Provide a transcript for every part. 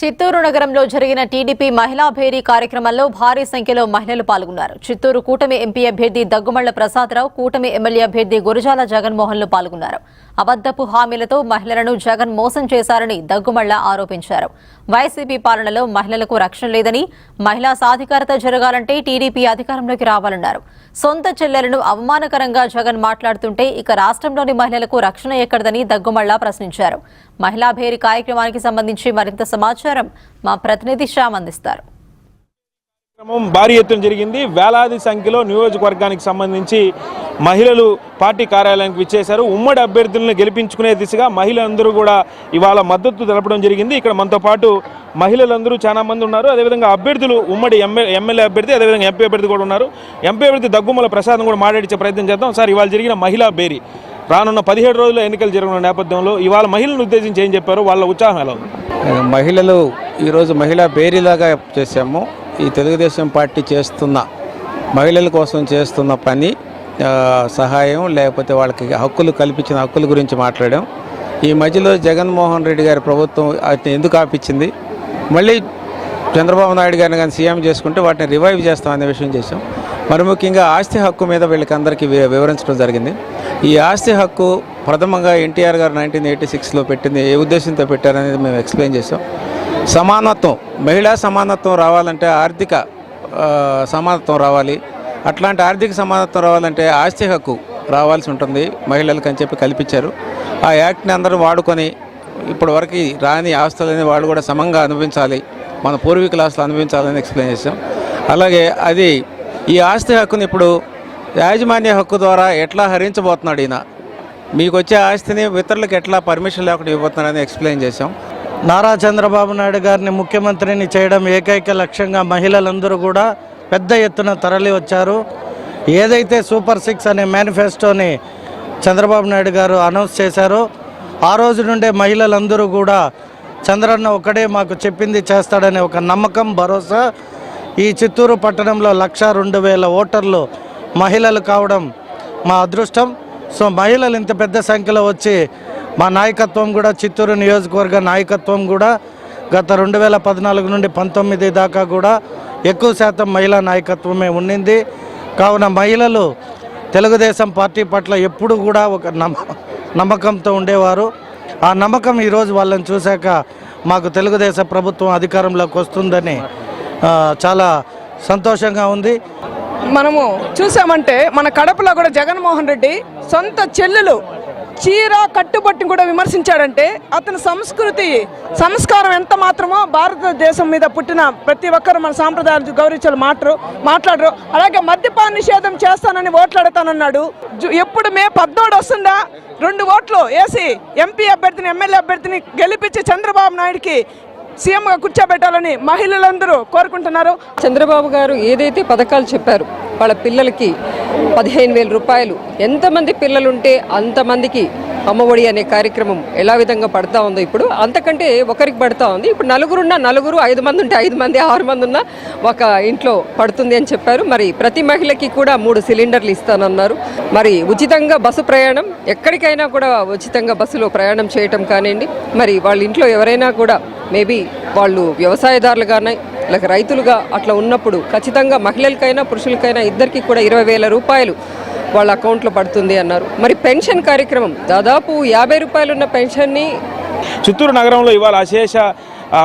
చిత్తూరు నగరంలో జరిగిన టీడీపీ మహిళా భేరీ కార్యక్రమంలో భారీ సంఖ్యలో మహిళలు పాల్గొన్నారు. చిత్తూరు కూటమి ఎంపీ అభ్యర్థి దగ్గుమళ్ళ ప్రసాదరావు కూటమి ఎమ్మెల్యే అభ్యర్థి గురజాల జగన్మోహన్లు పాల్గొన్నారు. అబద్దపు హామీలతో మహిళలను జగన్ మోసం చేశారని దగ్గుమళ్ళ ఆరోపించారు. వైసీపీ పాలనలో మహిళలకు రక్షణ లేదని మహిళా సాధికారత జరగాలంటే టీడీపీ అధికారంలోకి రావాలన్నారు. సొంత చెల్లెలను అవమానకరంగా జగన్ మాట్లాడుతుంటే ఇక రాష్ట్రంలోని మహిళలకు రక్షణ ఎక్కడదని దగ్గుమళ్ళ ప్రశ్నించారు. మహిళా భేరీ కార్యక్రమానికి సంబంధించి మరింత సమాచారం మా ప్రతినిధి శ్యామ్ అందిస్తారు. కార్యక్రమం భారీ ఎత్తున జరిగింది. వేలాది సంఖ్యలో నియోజకవర్గానికి సంబంధించి మహిళలు పార్టీ కార్యాలయానికి విచ్చేశారు. ఉమ్మడి అభ్యర్థులను గెలిపించుకునే దిశగా మహిళలందరూ కూడా ఇవాళ మద్దతు తెలపడం జరిగింది. ఇక్కడ మనతో పాటు మహిళలందరూ చాలా మంది ఉన్నారు. అదేవిధంగా అభ్యర్థులు ఉమ్మడి ఎమ్మెల్యే ఎమ్మెల్యే అభ్యర్థి అదేవిధంగా ఎంపీ అభ్యర్థి కూడా ఉన్నారు. ఎంపీ అభ్యర్థి దగ్గుమల ప్రసాదం కూడా మాట్లాడించే ప్రయత్నం చేద్దాం. సార్ ఇవాళ జరిగిన మహిళా బేరీ. రానున్న పదిహేడు రోజుల్లో ఎన్నికలు జరగనున్న నేపథ్యంలో ఇవాళ మహిళలను ఉద్దేశించి ఏం చెప్పారు వాళ్ళ ఉత్సాహం ఎలా ఉంది? మహిళలు ఈరోజు మహిళా బేరీలాగా చేశాము. ఈ తెలుగుదేశం పార్టీ చేస్తున్న మహిళల కోసం చేస్తున్న పని సహాయం లేకపోతే వాళ్ళకి హక్కులు కల్పించిన హక్కుల గురించి మాట్లాడాం. ఈ మధ్యలో జగన్మోహన్ రెడ్డి గారి ప్రభుత్వం వాటిని ఎందుకు ఆపించింది? మళ్ళీ చంద్రబాబు నాయుడు గారిని కానీ సీఎం చేసుకుంటే వాటిని రివైవ్ చేస్తాం అనే విషయం చేశాం. మరి ముఖ్యంగా ఆస్తి హక్కు మీద వీళ్ళకి అందరికీ వివరించడం జరిగింది. ఈ ఆస్తి హక్కు ప్రథమంగా ఎన్టీఆర్ గారు నైన్టీన్ ఎయిటీ సిక్స్లో పెట్టింది. ఏ ఉద్దేశంతో పెట్టారనేది మేము ఎక్స్ప్లెయిన్ చేసాం సమానత్వం మహిళా సమానత్వం రావాలంటే ఆర్థిక సమానత్వం రావాలి. అట్లాంటి ఆర్థిక సమానత్వం రావాలంటే ఆస్తి హక్కు రావాల్సి ఉంటుంది. మహిళలకు అని చెప్పి కల్పించారు. ఆ యాక్ట్ని అందరూ వాడుకొని ఇప్పటి వరకు రాని ఆస్తులని వాళ్ళు కూడా సమంగా అనుభవించాలి. మన పూర్వీకుల ఆస్తులు అనుభవించాలని ఎక్స్ప్లెయిన్ చేసాం అలాగే అది ఈ ఆస్తి హక్కుని ఇప్పుడు యాజమాన్య హక్కు ద్వారా ఎట్లా హరించబోతున్నాడు ఈయన? మీకు వచ్చే ఆస్తిని ఇతరులకు ఎట్లా పర్మిషన్ లేకుండా ఇవ్వబోతున్నారని ఎక్స్ప్లెయిన్ చేశాం. నారా చంద్రబాబు నాయుడు గారిని ముఖ్యమంత్రిని చేయడం ఏకైక లక్ష్యంగా మహిళలందరూ కూడా పెద్ద ఎత్తున తరలి వచ్చారు. ఏదైతే సూపర్ సిక్స్ అనే మేనిఫెస్టోని చంద్రబాబు నాయుడు గారు అనౌన్స్ చేశారో ఆ రోజు నుండే మహిళలందరూ కూడా చంద్రన్న ఒకడే మాకు చెప్పింది చేస్తాడనే ఒక నమ్మకం భరోసా. ఈ చిత్తూరు పట్టణంలో లక్ష రెండు వేల ఓటర్లు మహిళలు కావడం మా అదృష్టం. సో మహిళలు ఇంత పెద్ద సంఖ్యలో వచ్చి మా నాయకత్వం కూడా చిత్తూరు నియోజకవర్గ నాయకత్వం కూడా గత రెండు వేల పద్నాలుగు నుండి పంతొమ్మిది దాకా కూడా ఎక్కువ శాతం మహిళా నాయకత్వమే ఉండింది కావున మహిళలు తెలుగుదేశం పార్టీ పట్ల ఎప్పుడు కూడా ఒక నమ్మ నమ్మకంతో ఉండేవారు. ఆ నమ్మకం ఈరోజు వాళ్ళని చూశాక మాకు తెలుగుదేశం ప్రభుత్వం అధికారంలోకి వస్తుందని చాలా సంతోషంగా ఉంది. మనము చూసామంటే మన కడపలో కూడా జగన్మోహన్ రెడ్డి సొంత చెల్లెలు చీర కట్టుబట్టి కూడా విమర్శించాడంటే అతని సంస్కృతి సంస్కారం ఎంత మాత్రమో భారతదేశం మీద పుట్టిన ప్రతి ఒక్కరు మన సాంప్రదాయాలు గౌరవించాలి మాటరు మాట్లాడరు. అలాగే మద్యపాన నిషేధం చేస్తానని ఓట్లాడతానన్నాడు జు- ఎప్పుడు మే పద్నాడు వస్తుందా? రెండు ఓట్లు వేసి ఎంపీ అభ్యర్థిని ఎమ్మెల్యే అభ్యర్థిని గెలిపించి చంద్రబాబు నాయుడికి సీఎంగా కూర్చోబెట్టాలని మహిళలందరూ కోరుకుంటున్నారు. చంద్రబాబు గారు ఏదైతే పథకాలు చెప్పారు వాళ్ళ పిల్లలకి పదిహేను వేల రూపాయలు ఎంతమంది పిల్లలుంటే అంతమందికి అమ్మఒడి అనే కార్యక్రమం ఎలా విధంగా పడతా ఉందో ఇప్పుడు అంతకంటే ఒకరికి పడతా ఉంది. ఇప్పుడు నలుగురున్న నలుగురు ఐదు మంది ఉంటే ఐదు మంది ఆరు మంది ఉన్న ఒక ఇంట్లో పడుతుంది అని చెప్పారు. మరి ప్రతి మహిళకి కూడా మూడు సిలిండర్లు ఇస్తానన్నారు. మరి ఉచితంగా బస్సు ప్రయాణం ఎక్కడికైనా కూడా ఉచితంగా బస్సులో ప్రయాణం చేయటం కానివ్వండి. మరి వాళ్ళ ఇంట్లో ఎవరైనా కూడా మేబీ వాళ్ళు వ్యవసాయదారులుగానే లేక రైతులుగా అట్లా ఉన్నప్పుడు ఖచ్చితంగా మహిళలకైనా పురుషులకైనా ఇద్దరికి కూడా ఇరవై వేల రూపాయలు వాళ్ళ అకౌంట్లో పడుతుంది అన్నారు. మరి పెన్షన్ కార్యక్రమం దాదాపు యాభై రూపాయలు ఉన్న పెన్షన్ని చిత్తూరు నగరంలో ఇవాళ అశేష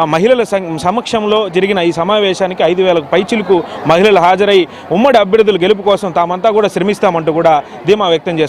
మహిళల సం- సమక్షంలో జరిగిన ఈ సమావేశానికి ఐదు వేలకు పైచిలకు మహిళలు హాజరై ఉమ్మడి అభ్యర్థుల గెలుపు కోసం తామంతా కూడా శ్రమిస్తామంటూ కూడా ధీమా వ్యక్తం చేస్తారు